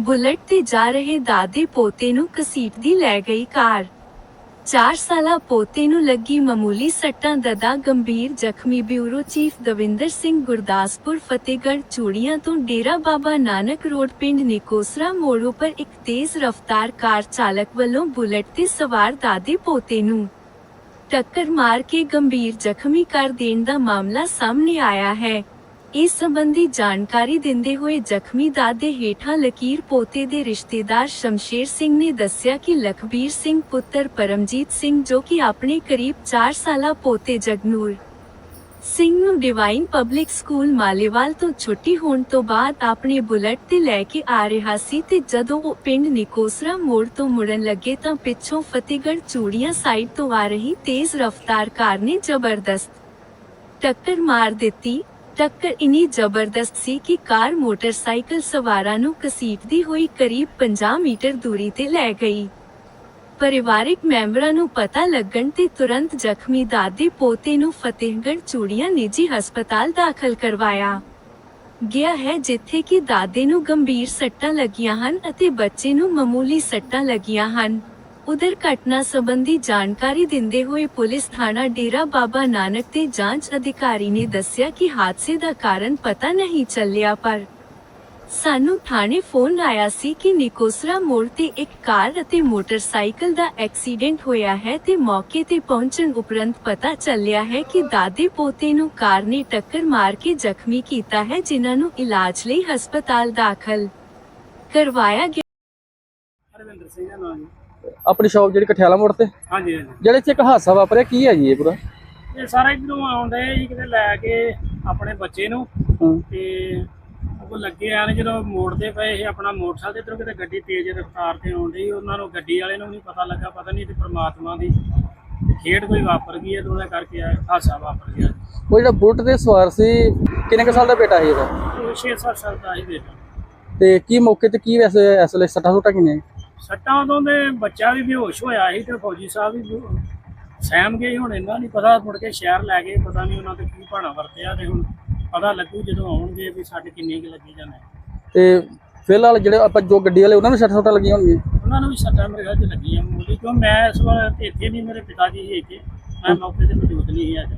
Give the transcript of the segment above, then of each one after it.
Bullet ਤੇ ਜਾ ਰਹੇ ਦਾਦੇ ਪੋਤੇ ਨੂੰ ਕਸੀਟਦੀ ਲੈ ਗਈ ਕਾਰ। 4 ਸਾਲਾ ਪੋਤੇ ਨੂੰ ਲੱਗੀ ਮਾਮੂਲੀ ਸੱਟਾਂ ਦਦਾ ਗੰਭੀਰ ਜ਼ਖਮੀ ਬਿਊਰੋ ਚੀਫ ਦਵਿੰਦਰ ਸਿੰਘ ਗੁਰਦਾਸਪੁਰ, ਫਤਿਹਗੜ੍ਹ ਚੂੜੀਆਂ ਤੋਂ ਡੇਰਾ ਬਾਬਾ ਨਾਨਕ ਰੋਡ, ਪਿੰਡ ਨਿਕੋਸਰਾ ਮੋੜ ਉੱਪਰ ਇੱਕ ਤੇਜ਼ ਰਫ਼ਤਾਰ ਕਾਰ ਚਾਲਕ ਵੱਲੋਂ ਬੁਲਟ ਤੇ ਸਵਾਰ ਦਾਦੇ ਪੋਤੇ ਨੂੰ ਟੱਕਰ ਮਾਰ ਕੇ ਗੰਭੀਰ ਜ਼ਖਮੀ ਕਰ ਦੇਣ ਦਾ ਮਾਮਲਾ ਸਾਹਮਣੇ ਆਇਆ ਹੈ। ਇਸ ਸੰਬੰਧੀ ਜਾਣਕਾਰੀ ਦਿੰਦੇ ਹੋਏ ਜ਼ਖਮੀ ਦਾਦੇ ਹੇਠਾਂ ਲਕੀਰ ਪੋਤੇ ਦੇ ਰਿਸ਼ਤੇਦਾਰ ਸ਼ਮਸ਼ੇਰ ਸਿੰਘ ਨੇ ਦੱਸਿਆ ਕਿ ਲਖਬੀਰ ਸਿੰਘ ਪੁੱਤਰ ਪਰਮਜੀਤ ਸਿੰਘ ਜੋ ਕਿ ਆਪਣੇ ਕਰੀਬ 4 ਸਾਲਾ ਪੋਤੇ ਜਗਨੂਰ ਸਿੰਘ ਨੂੰ ਡਿਵਾਈਨ ਪਬਲਿਕ ਸਕੂਲ ਮਾਲੇਵਾਲ ਤੋਂ ਛੁੱਟੀ ਹੋਣ ਤੋਂ ਬਾਅਦ ਆਪਣੇ ਬੁਲਟ ਤੇ ਲੈ ਕੇ ਆ ਰਿਹਾ ਸੀ ਤੇ ਜਦੋਂ ਉਹ ਪਿੰਡ ਨਿਕੋਸਰਾ ਮੋੜ ਤੋਂ ਮੁੜਨ ਲੱਗੇ ਤਾਂ ਪਿੱਛੋਂ ਫਤਿਹਗੜ੍ਹ ਚੂੜੀਆਂ ਸਾਈਡ ਤੋਂ ਆ ਰਹੀ ਤੇਜ਼ ਰਫ਼ਤਾਰ ਕਾਰ ਨੇ ਜ਼ਬਰਦਸਤ ਟੱਕਰ ਮਾਰ ਦਿੱਤੀ। ਟੱਕਰ ਇਨੀ ਜ਼ਬਰਦਸਤ ਸੀ ਕਿ ਕਾਰ ਮੋਟਰਸਾਈਕਲ ਸਵਾਰਾਂ ਨੂੰ ਕਸੀਟਦੀ ਹੋਈ ਕਰੀਬ 50 ਮੀਟਰ ਦੂਰੀ ਤੇ ਲੈ ਗਈ। ਪਰਿਵਾਰਿਕ ਮੈਂਬਰਾਂ ਨੂੰ ਪਤਾ ਲੱਗਣ ਤੇ ਤੁਰੰਤ ਜ਼ਖਮੀ ਦਾਦੇ ਪੋਤੇ ਨੂੰ ਫਤਿਹਗੜ੍ਹ ਚੂੜੀਆਂ ਨਿੱਜੀ ਹਸਪਤਾਲ ਦਾਖਲ ਕਰਵਾਇਆ। ਗਿਆ ਹੈ ਜਿੱਥੇ ਕਿ ਦਾਦੇ ਨੂੰ ਗੰਭੀਰ ਸੱਟਾਂ ਲੱਗੀਆਂ ਹਨ ਅਤੇ ਬੱਚੇ ਨੂੰ ਮਾਮੂਲੀ ਸੱਟਾਂ ਲੱਗੀਆਂ ਹਨ। ਉਧਰ ਘਟਨਾ ਸੰਬੰਧੀ ਜਾਣਕਾਰੀ ਦਿੰਦੇ ਹੋਏ ਪੁਲਿਸ ਥਾਣਾ ਡੇਰਾ ਬਾਬਾ ਨਾਨਕ ਦੇ ਜਾਂਚ ਅਧਿਕਾਰੀ ਨੇ ਦੱਸਿਆ ਕਿ ਹਾਦਸੇ ਦਾ ਕਾਰਨ ਪਤਾ ਨਹੀਂ ਚੱਲਿਆ, ਪਰ ਸਾਨੂੰ ਥਾਣੇ ਫੋਨ ਆਇਆ ਸੀ ਕਿ ਨਿਕੋਸਰਾ ਮੋੜ ਤੇ ਇੱਕ ਕਾਰ ਅਤੇ ਮੋਟਰਸਾਈਕਲ ਦਾ ਐਕਸੀਡੈਂਟ ਹੋਇਆ ਹੈ ਤੇ ਮੌਕੇ ਤੇ ਪਹੁੰਚਣ ਉਪਰੰਤ ਪਤਾ ਚੱਲਿਆ ਹੈ ਕਿ ਦਾਦੇ ਪੋਤੇ ਨੂੰ ਕਾਰ ਨੇ ਟੱਕਰ ਮਾਰ ਕੇ ਜ਼ਖਮੀ ਕੀਤਾ ਹੈ, ਜਿਨ੍ਹਾਂ ਨੂੰ ਇਲਾਜ ਲਈ ਹਸਪਤਾਲ ਦਾਖਲ ਕਰਵਾਇਆ ਗਿਆ। ਹਰਵਿੰਦਰ ਸਿੰਘ ਦਾ ਨਾਮ ਆਪਣੀ ਸ਼ਾਪ ਜਿਹੜੀ ਕਠਿਆਲਾ ਮੋੜ ਤੇ? ਹਾਂਜੀ ਹਾਂਜੀ। ਜਿਹੜੇ ਚ ਇੱਕ ਹਾਦਸਾ ਵਾਪਰਿਆ ਕੀ ਹੈ ਜੀ ਇਹ ਪੂਰਾ? ਇਹ ਸਾਰਾ ਇਧਰੋਂ ਆਉਂਦੇ ਜੀ ਕਿਤੇ ਲੈ ਕੇ ਆਪਣੇ ਬੱਚੇ ਨੂੰ। ਤੇ ਉਹ ਲੱਗੇ ਆਣ ਜਦੋਂ ਮੋੜਦੇ ਪਏ ਇਹ ਆਪਣਾ ਮੋਟਰਸਾਈਕਲ ਤੇ ਇਧਰੋਂ ਕਿਤੇ ਗੱਡੀ ਤੇਜ਼ ਰਫ਼ਤਾਰ ਤੇ ਆਉਂਦੀ ਉਹਨਾਂ ਨੂੰ ਗੱਡੀ ਵਾਲੇ ਨੂੰ ਨਹੀਂ ਪਤਾ ਲੱਗਾ ਪਤਾ ਨਹੀਂ ਤੇ ਪ੍ਰਮਾਤਮਾ ਦੀ ਖੇਡ ਕੋਈ ਵਾਪਰ ਗਈ ਹੈ ਤੇ ਉਹਦੇ ਕਰਕੇ ਹਾਦਸਾ ਵਾਪਰ ਗਿਆ ਉਹ ਜਿਹੜਾ ਬੁਲਟ ਤੇ ਸਵਾਰ ਸੀ ਕਿੰਨੇ ਕੁ ਸਾਲ ਦਾ ਬੇਟਾ ਸੀ ਇਹਦਾ? ਉਹ 6-7 ਸਾਲ ਦਾ ਹੀ ਬੇਟਾ। ਤੇ ਕੀ ਮੌਕੇ ਤੇ ਕੀ ਵੈਸੇ ਇਸ ਵੇਲੇ ਸੱਟਾਂ ਸੁੱਟਾਂ ਕਿੰਨੇ ਸੱਟਾਂ ਉਦੋਂ ਦੇ ਬੱਚਾ ਵੀ ਬੇਹੋਸ਼ ਹੋਇਆ ਸੀ ਤੇ ਫੌਜੀ ਸਾਹਿਬ ਵੀ ਸਹਿਮ ਗਏ ਹੁਣ ਇਹਨਾਂ ਨਹੀਂ ਪਤਾ ਮੁੜ ਕੇ ਸ਼ਹਿਰ ਲੈ ਗਏ। ਪਤਾ ਨਹੀਂ ਉਹਨਾਂ ਤੇ ਕੀ ਭਾਣਾ ਵਰਤਿਆ ਤੇ ਹੁਣ ਪਤਾ ਲੱਗੂ ਜਦੋਂ ਆਉਣਗੇ ਵੀ ਸਾਡੇ ਕਿੰਨੇ ਕੁ ਲੱਗੀ ਜਾਂਦੇ ਤੇ ਫਿਲਹਾਲ ਜਿਹੜੇ ਆਪਾਂ ਜੋ ਗੱਡੀ ਵਾਲੇ ਉਹਨਾਂ ਨੂੰ ਸੱਟਾਂ ਸੁੱਟਾਂ ਲੱਗੀਆਂ ਹੋਣਗੀਆਂ? ਉਹਨਾਂ ਨੂੰ ਵੀ ਸੱਟਾਂ ਮੇਰੇ ਖਿਆਲ 'ਚ ਲੱਗੀਆਂ ਮੂਲੀ ਕਿਉਂ ਮੈਂ ਇਸ ਵਾਰ ਤੇ ਇੱਥੇ ਨਹੀਂ ਮੇਰੇ ਪਿਤਾ ਜੀ ਸੀ ਇੱਥੇ। ਮੈਂ ਮੌਕੇ ਤੇ ਮੌਜੂਦ ਨਹੀਂ ਸੀ ਅੱਜ।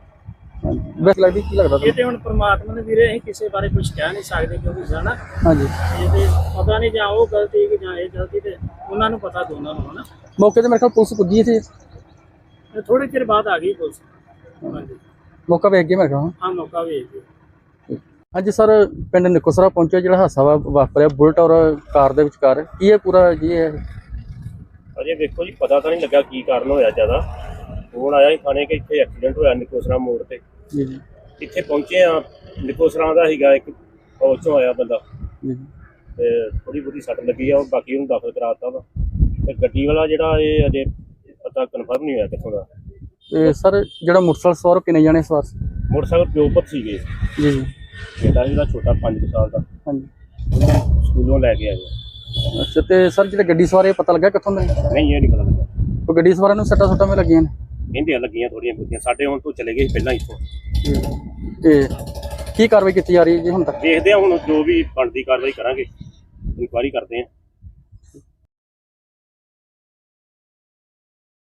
ਬਸ ਲੱਗਦੀ ਕੀ ਲੱਗਦਾ ਇਹ ਤੁਹਾਨੂੰ ਤੇ ਹੁਣ ਪ੍ਰਮਾਤਮਾ ਨੇ ਵੀਰੇ ਅਸੀਂ ਕਿਸੇ ਬਾਰੇ ਕੁਝ ਕਹਿ ਨਹੀਂ ਸਕਦੇ ਕਿਉਂਕਿ ਜਾਣਾ ਹਾਂਜੀ। ਇਹ ਤੇ ਪਤਾ ਨਹੀਂ ਜਾਂ ਉਹ ਗਲਤੀ ਕਿ ਜਾਂ ਇਹ ਗਲਤੀ ਤੇ ਉਹਨਾਂ ਨੂੰ ਪਤਾ ਦੋਨਾਂ ਨੂੰ ਹਨਾ। ਮੌਕੇ ਤੇ ਮੇਰੇ ਖਿਆਲ ਪੁਲਿਸ ਪੁੱਜੀ ਇੱਥੇ? ਤੇ ਥੋੜੇ ਚਿਰ ਬਾਅਦ ਆ ਗਈ ਪੁਲਿਸ। ਹਾਂਜੀ। ਮੌਕਾ ਵੇਖ ਗਿਆ ਮੇਰੇ ਖਿਆਲ। ਹਾਂ ਮੌਕਾ ਵੇਖ ਲਿਓ ਅੱਜ ਸਰ ਪਿੰਡ ਨਿਕੋਸਰਾ ਪਹੁੰਚਿਆ ਜਿਹੜਾ ਹਾਦਸਾ ਵਾ- ਵਾਪਰਿਆ ਬੁਲਟ ਔਰ ਕਾਰ ਦੇ ਵਿਚਕਾਰ। ਕੀ ਇਹ ਪੂਰਾ ਜੀ ਇਹ? ਅਜੇ ਵੇਖੋ ਜੀ ਪਤਾ ਤਾਂ ਨਹੀਂ ਲੱਗਾ ਕੀ ਕਾਰਨ ਹੋਇਆ ਜ਼ਿਆਦਾ। ਫੋਨ ਆਇਆ ਸੀ ਥਾਣੇ ਕਿ ਇੱਥੇ ਐਕਸੀਡੈਂਟ ਹੋਇਆ ਨਿਕੋਸਰਾ ਮੋੜ ਤੇ। ਜੀ ਜੀ। ਇੱਥੇ ਪਹੁੰਚੇ ਆ ਨਿਕੋਸਰਾ ਦਾ ਸੀਗਾ ਇੱਕ ਫੌਜ ਚੋਂ ਆਇਆ ਬੰਦਾ। ਜੀ ਤੇ ਥੋੜੀ ਬਹੁਤੀ ਸੱਟ ਲੱਗੀ ਆ ਉਹ ਬਾਕੀ ਉਹਨੂੰ ਦਾਖਲ ਕਰਾਤਾ ਵਾ। ਤੇ ਗੱਡੀ ਵਾਲਾ ਜਿਹੜਾ ਇਹ ਅਜੇ ਪਤਾ ਕਨਫਰਮ ਨਹੀਂ ਹੋਇਆ ਕਿੱਥੋਂ ਦਾ। ਤੇ ਸਰ ਜਿਹੜਾ ਮੋਟਰਸਾਈਕਲ ਸਵਾਰ ਉਹ ਕਿੰਨੇ ਜਾਣੇ ਸਵਾਰ ਸੀ? ਮੋਟਰਸਾਈਕਲ ਪਿਓ ਪੁੱਤ ਸੀਗੇ। ਜੀ ਜੀ। ਬੇਟਾ ਜਿਹੜਾ ਛੋਟਾ 5 ਸਾਲ ਦਾ। ਹਾਂਜੀ। ਉਹਨੂੰ ਸਕੂਲੋਂ ਲੈ ਕੇ ਆਏ। ਅੱਛਾ ਤੇ ਸਰ ਜਿਹੜੇ ਗੱਡੀ ਸਵਾਰ ਇਹ ਪਤਾ ਲੱਗਾ ਕਿੱਥੋਂ ਦੇ ਨੇ? ਨਹੀਂ ਇਹ ਨਹੀਂ ਪਤਾ ਲੱਗਾ। ਉਹ ਗੱਡੀ ਸਵਾਰਾਂ ਨੂੰ ਸੱਟਾਂ ਸੁੱਟਾਂ ਵੀ ਲੱਗੀਆਂ ਨੇ? ਕਹਿੰਦੇ ਲੱਗੀਆਂ ਥੋੜੀਆਂ ਬਹੁਤੀਆਂ ਸਾਡੇ ਹੁਣ ਤੋਂ ਚਲੇ ਗਏ ਸੀ ਪਹਿਲਾਂ ਇੱਥੋਂ। ਤੇ ਕੀ ਕਾਰਵਾਈ ਕੀਤੀ ਜਾ ਰਹੀ ਹੈ ਜੀ ਹੁਣ ਤੱਕ? ਦੇਖਦੇ ਆ ਹੁਣ ਜੋ ਵੀ ਬਣਦੀ ਕਾਰਵਾਈ ਕਰਾਂਗੇ ਇਨਕੁਆਰੀ ਕਰਦੇ ਆ